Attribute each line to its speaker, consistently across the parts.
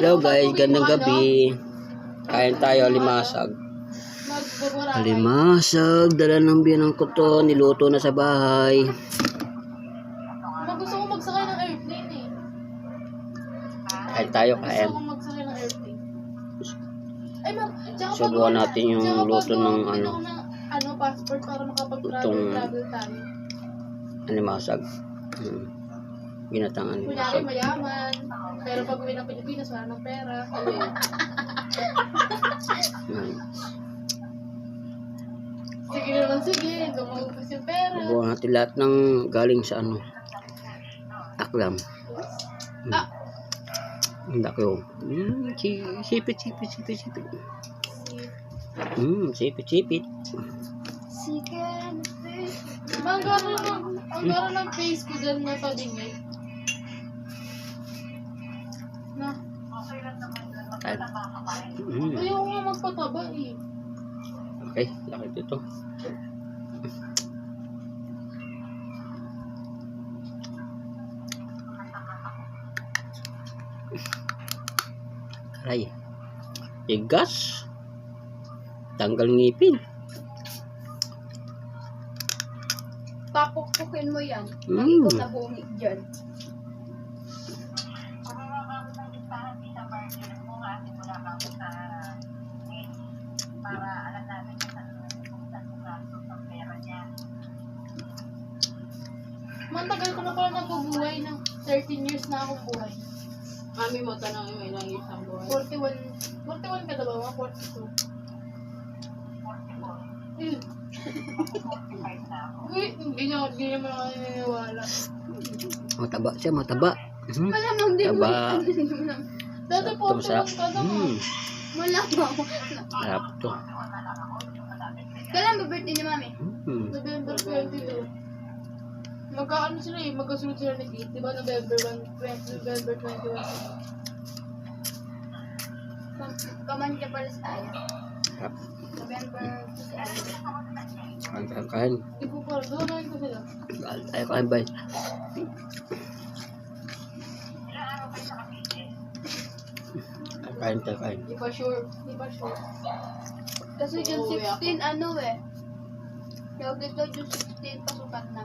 Speaker 1: Hello guys, gandang gabi. Kain tayo alimasag.
Speaker 2: Magbubura.
Speaker 1: Alimasag, dala ng biyanang ko to, niluto na sa bahay.
Speaker 2: Gusto ko magsakay ng airplane eh.
Speaker 1: Kain tayo,
Speaker 2: Gusto
Speaker 1: kain.
Speaker 2: ko magsakay ng airplane. Ay, ma'am. Tsaka
Speaker 1: Subukan natin yung luto ng ano.
Speaker 2: ano, passport para makapag-travel tayo.
Speaker 1: Alimasag. Hmm. Ginatang
Speaker 2: Kunyari, mayaman. Pero pag uwi ng Pilipinas, wala ng pera.
Speaker 1: Hmm.
Speaker 2: Sige naman, sige. Gumagupos yung pera.
Speaker 1: Subukan natin lahat ng galing sa ano. Aklam. Hmm.
Speaker 2: Ah.
Speaker 1: Ang laki oh. Si- sipit, sipit, sipit, sipit. Hmm, sipit, sipit.
Speaker 2: Chicken. Ang gara ng, ang gara ng face ko dyan na tabingay.
Speaker 1: Kain. Hmm.
Speaker 2: ayaw nga magpataba eh.
Speaker 1: Okay, laki dito. Aray. Tigas. Tanggal ngipin.
Speaker 3: Papukpukin mo yan.
Speaker 1: Mm.
Speaker 3: Nakikot na bungit dyan.
Speaker 2: Mantagal ko na pala nagbubuhay ng 13 years na akong buhay.
Speaker 3: Mami mo, tanongin mo ilang years ang buhay.
Speaker 2: 41, 41 ka na ba? Mga 42. Ayun. Uy, hindi niya, hindi niya mga naniniwala.
Speaker 1: Mataba siya, mataba. Hmm.
Speaker 3: Malamang din mo.
Speaker 1: Taba.
Speaker 2: Dati
Speaker 1: Sarap to,
Speaker 2: 41
Speaker 1: masarap.
Speaker 2: ka na.
Speaker 3: Malamang.
Speaker 1: Sarap to.
Speaker 3: Kailan ba birthday ni mami?
Speaker 1: Hmm.
Speaker 2: November 22. Magkaano sila eh, magkasunod sila ni Kate. Diba November 1, 20, November 21.
Speaker 3: Kam- Kaman ka pala sa ayan.
Speaker 1: Sarap.
Speaker 3: November 2 sa ayan.
Speaker 1: Kain, kain, kain.
Speaker 2: Hindi ko parang, doon ko sila.
Speaker 1: Kain tayo, kain, bye. Kain, kain tayo, kain.
Speaker 2: Hindi pa sure. Hindi pa sure.
Speaker 3: Kasi
Speaker 2: ako.
Speaker 3: 16, ano eh. Tawag dito, June 16, pasukan na.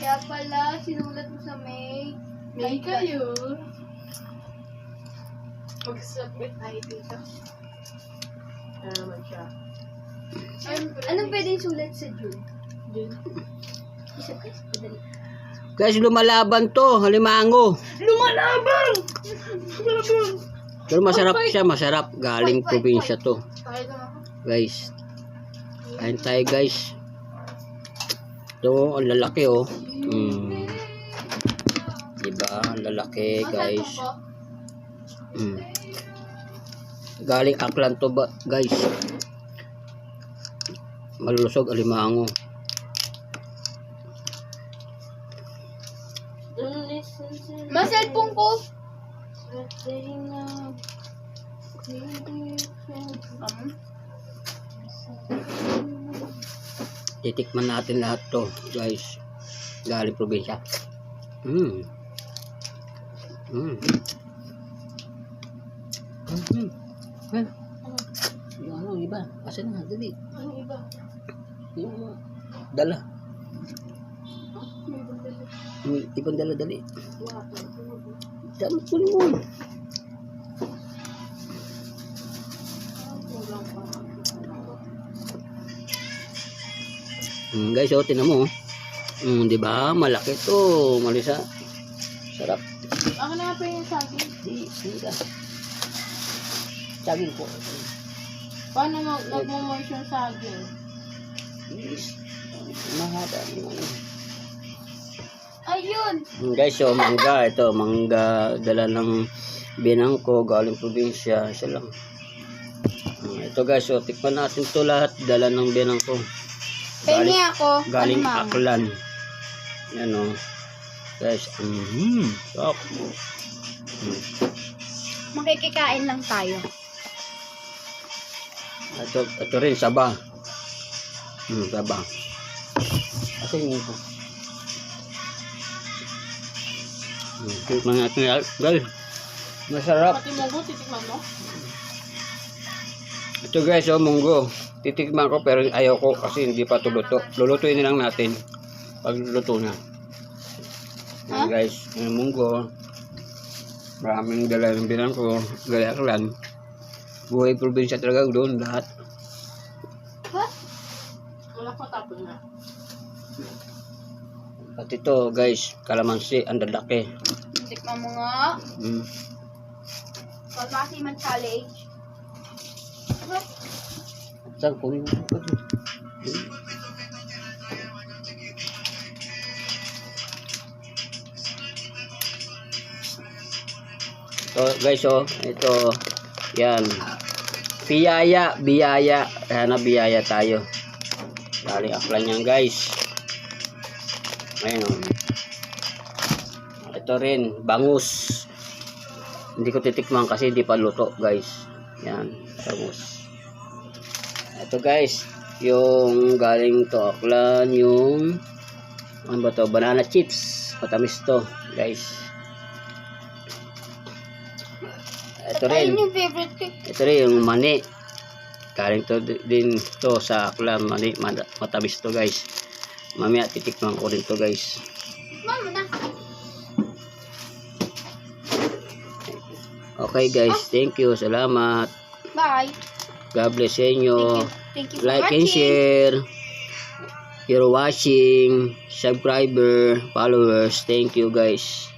Speaker 3: Kaya pala, sinulat mo sa May.
Speaker 2: May kayo. Mag-submit tayo dito.
Speaker 4: Ano naman siya?
Speaker 2: Siyempre.
Speaker 3: Anong pwedeng sulat sa June?
Speaker 2: June.
Speaker 3: Isa guys, madali.
Speaker 1: Guys, lumalaban to, halimango.
Speaker 2: Lumalaban! Lumalaban!
Speaker 1: Pero masarap siya, masarap. Galing probinsya to.
Speaker 2: Tayo na ako.
Speaker 1: Guys. Kain tayo, guys. Ito, ang lalaki, oh. Mm. Diba? Ang lalaki, guys. Mm. Galing Aklan to, ba, guys. Malulusog, alimango.
Speaker 4: Listen to
Speaker 3: Ma, cellphone ko! Um,
Speaker 1: Titikman natin lahat to, guys. Galing probinsya. Mm. Mm. Mm. Well, yung ano, iba. Asan na? Dali.
Speaker 2: Ano iba?
Speaker 1: Yung ano, dala. Yung ibang dala, dali. Dami po mo. Mm, guys, oh, tinan mo. oh. Mm, di ba? Malaki to. Malisa. Sarap.
Speaker 2: Ako na pa yung saging.
Speaker 1: Di, ka. Saging po.
Speaker 2: Paano mag nagmo-moist yung saging?
Speaker 1: Yes. Mahaba yung ano.
Speaker 3: yun.
Speaker 1: Mm, Guys, so mangga. Ito, mangga. Dala ng binang ko. Galing probinsya. Isa lang. Mm, Ito guys, so tikman natin to lahat. Dala ng binang
Speaker 3: Pengi ako.
Speaker 1: Galing
Speaker 3: ano?
Speaker 1: Aklan. Yan o. Guys, mm Stop.
Speaker 3: Makikikain lang tayo.
Speaker 1: Ito, ito rin, saba. Hmm, saba. Ito yung ito. Hmm, yan. Guys, masarap.
Speaker 4: Pati munggo, titikman mo.
Speaker 1: Ito guys, oh, munggo. Titikman ko pero ayaw ko kasi hindi pa ito luto. Lulutuin na lang natin pag luto na. Yan, guys, yung munggo. Maraming dala ng binang ko. Gaya lang. Buhay probinsya talaga doon lahat.
Speaker 4: Wala ko tapon na.
Speaker 1: At ito guys, kalamansi, ang lalaki.
Speaker 3: Tikman mo nga.
Speaker 1: Mm.
Speaker 3: Kalmasi man challenge.
Speaker 1: Saan ko yung... So guys, oh, ito, yan. Biyaya, biyaya. Sana biyaya tayo. Galing aklan yan guys. Ayun oh. Ito rin, bangus. Hindi ko titikman kasi hindi pa luto guys. Yan, bangus. Ito guys, yung galing to aklan, yung ano ba to, banana chips. Matamis to, guys. Ito rin,
Speaker 3: favorite ko.
Speaker 1: ito rin yung mani. Galing to di- din to sa aklan, mani, mata- matamis to guys. Mamaya titikman ko rin to guys. Okay guys, thank you, salamat.
Speaker 3: Bye.
Speaker 1: God bless sa inyo.
Speaker 3: Thank you for
Speaker 1: like and
Speaker 3: watching.
Speaker 1: share. You're watching, subscriber, followers. Thank you guys.